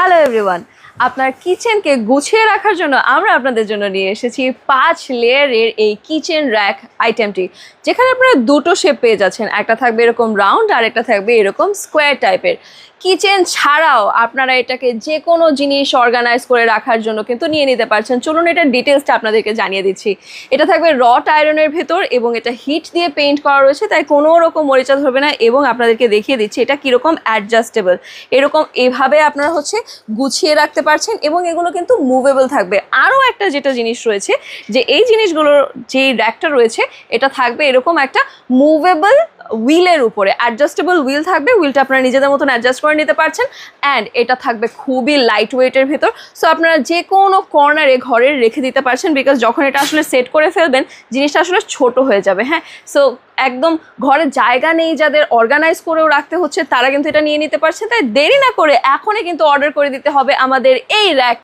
Hello everyone আপনার কিচেনকে গুছিয়ে রাখার জন্য আমরা আপনাদের জন্য নিয়ে এসেছি পাঁচ লেয়ারের এই কিচেন র্যাক আইটেমটি যেখানে আপনারা দুটো শেপ পেয়ে যাচ্ছেন। একটা থাকবে এরকম রাউন্ড আর একটা থাকবে এরকম স্কোয়ার টাইপের কিচেন ছাড়াও আপনারা এটাকে যে কোনো জিনিস অর্গানাইজ করে রাখার জন্য কিন্তু নিয়ে নিতে পারছেন। চলুন এটার ডিটেলসটা আপনাদেরকে জানিয়ে দিচ্ছি। এটা থাকবে রট আয়রনের ভেতর এবং এটা হিট দিয়ে পেইন্ট করা রয়েছে, তাই কোনো রকম মরিচা ধরবে না এবং আপনাদেরকে দেখিয়ে দিচ্ছি এটা কীরকম অ্যাডজাস্টেবল এরকম এভাবে আপনারা হচ্ছে গুছিয়ে রাখতে পারছেন এবং এগুলো কিন্তু মুভেবল থাকবে। আরও একটা যেটা জিনিস রয়েছে যে এই জিনিসগুলোর যে র্যাকটা রয়েছে, এটা থাকবে এরকম একটা মুভেবল হুইলের উপরে অ্যাডজাস্টেবল হুইল থাকবে হুইলটা আপনারা নিজেদের মতন অ্যাডজাস্ট করে নিতে পারছেন অ্যান্ড এটা থাকবে খুবই লাইট ওয়েটের ভেতর সো আপনারা যে কোনো কর্নারে ঘরের রেখে দিতে পারছেন বিকজ যখন এটা আসলে সেট করে ফেলবেন, জিনিসটা আসলে ছোট হয়ে যাবে হ্যাঁ সো একদম ঘরে জায়গা নেই যাদের অর্গানাইজ করেও রাখতে হচ্ছে, তারা কিন্তু এটা নিয়ে নিতে পারছে, তাই দেরি না করে এখনই কিন্তু অর্ডার করে দিতে হবে আমাদের এই র্যাক